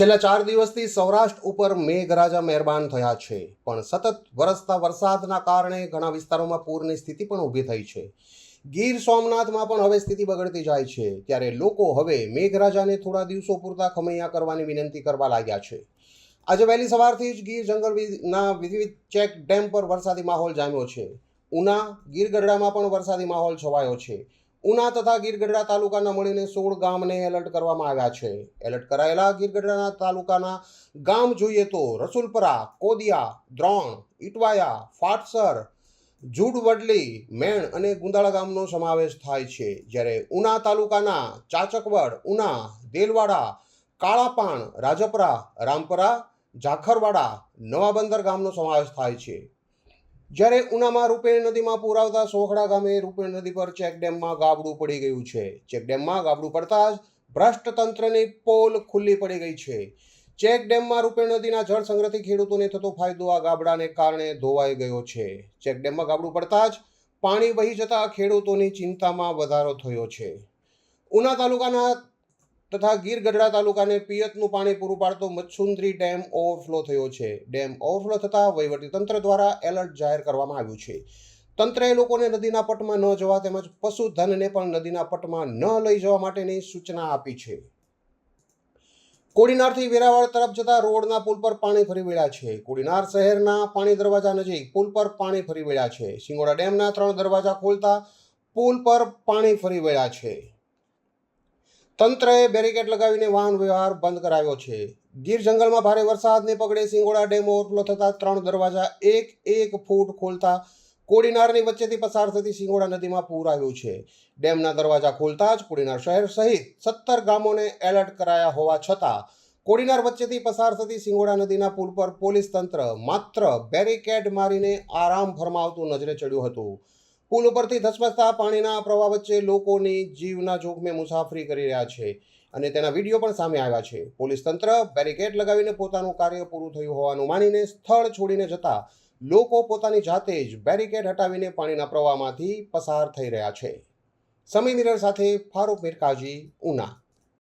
છેલ્લા ચાર દિવસથી સૌરાષ્ટ્ર ઉપર મેઘરાજા મહેરબાન થયા છે. પણ સતત વરસતા વરસાદના કારણે ઘણા વિસ્તારોમાં પૂરની સ્થિતિ પણ ઊભી થઈ છે. ગીર સોમનાથમાં પણ હવે સ્થિતિ બગડતી જાય છે. ત્યારે લોકો હવે મેઘરાજાને થોડા દિવસો પૂરતા ખમૈયા કરવાની વિનંતી કરવા લાગ્યા છે. આજે વહેલી સવારથી જ ગીર જંગલના વિવિધ ચેક ડેમ પર વરસાદી માહોલ જામ્યો છે. ઉના ગીર ગઢડામાં પણ વરસાદી માહોલ છવાયો છે. ઉના તથા ગીરગઢડા તાલુકાના મળીને સોળ ગામને એલર્ટ કરવામાં આવ્યા છે. એલર્ટ કરાયેલા ગીરગઢડાના તાલુકાના ગામ જોઈએ તો રસુલપરા, કોદિયા, દ્રોણ ઇટવાયા ફાટસર, જુડવડલી, મેણ અને ગુંદાળા ગામનો સમાવેશ થાય છે. જ્યારે ઉના તાલુકાના ચાચકવડ, ઉના, દેલવાડા, કાળાપાણ, રાજપરા, રામપરા, ઝાખરવાડા, નવાબંદર ગામનો સમાવેશ થાય છે. જ્યારે ઉનામાં રૂપેણ નદીમાં પૂર આવતા સોખડા ગામે રૂપેણ નદી પર ચેકડેમમાં ગાબડું પડી ગયું છે. ચેકડેમમાં ગાબડું પડતા જ ભ્રષ્ટ તંત્રની પોલ ખુલ્લી પડી ગઈ છે. ચેકડેમમાં રૂપેણ નદીના જળ સંગ્રહથી ખેડૂતોને થતો ફાયદો આ ગાબડાને કારણે ધોવાઈ ગયો છે. ચેકડેમમાં ગાબડું પડતા જ પાણી વહી જતા ખેડૂતોની ચિંતામાં વધારો થયો છે. ઉના તાલુકાના તથા ગીર ગઢડા તાલુકાને પિયતનું પાણી પૂરું પાડતો મચ્છુંદરી ડેમ ઓવરફ્લો થયો છે. ડેમ ઓવરફ્લો થતાં વહીવટીતંત્ર દ્વારા એલર્ટ જાહેર કરવામાં આવ્યું છે. તંત્રએ લોકોને નદીના પટમાં ન જવા તેમજ પશુધનને પણ નદીના પટમાં ન લઈ જવા માટેની સૂચના આપી છે. કોડીનારથી વેરાવળ તરફ જતા રોડના પુલ પર પાણી ફરી વળ્યા છે. કોડીનાર શહેરના પાણી દરવાજા નજીક પુલ પર પાણી ફરી વળ્યા છે. સિંગોડા ડેમના ત્રણ દરવાજા ખોલતા પુલ પર પાણી ફરી વળ્યા છે. તંત્રએ બેરિકેડ લગાવીને વાહન વ્યવહાર બંધ કરાવ્યો છે. ગીર જંગલમાં ભારે વરસાદને પગલે સિંગોડા ડેમ ઓવરફ્લો થતા ત્રણ દરવાજા એક એક ફૂટ ખોલતા કોડીનારની વચ્ચેથી પસાર થતી સિંગોડા નદીમાં પૂર આવ્યું છે. ડેમના દરવાજા ખોલતા જ કોડીનાર શહેર સહિત સત્તર ગામોને એલર્ટ કરાયા હોવા છતાં કોડીનાર વચ્ચેથી પસાર થતી સિંગોડા નદીના પુલ પર પોલીસ તંત્ર માત્ર બેરિકેડ મારીને આરામ ફરમાવતું નજરે ચડ્યું હતું. પુલ ઉપરથી ધસમસતા પાણીના પ્રવાહ વચ્ચે લોકોની જીવના જોખમે મુસાફરી કરી રહ્યા છે અને તેના વીડિયો પણ સામે આવ્યા છે. પોલીસ તંત્ર બેરિકેડ લગાવીને પોતાનું કાર્ય પૂરું થયું હોવાનું માનીને સ્થળ છોડીને જતા લોકો પોતાની જાતે જ બેરિકેડ હટાવીને પાણીના પ્રવાહમાંથી પસાર થઈ રહ્યા છે. સમી મિરર સાથે ફારૂક મિરકાજી ઉના.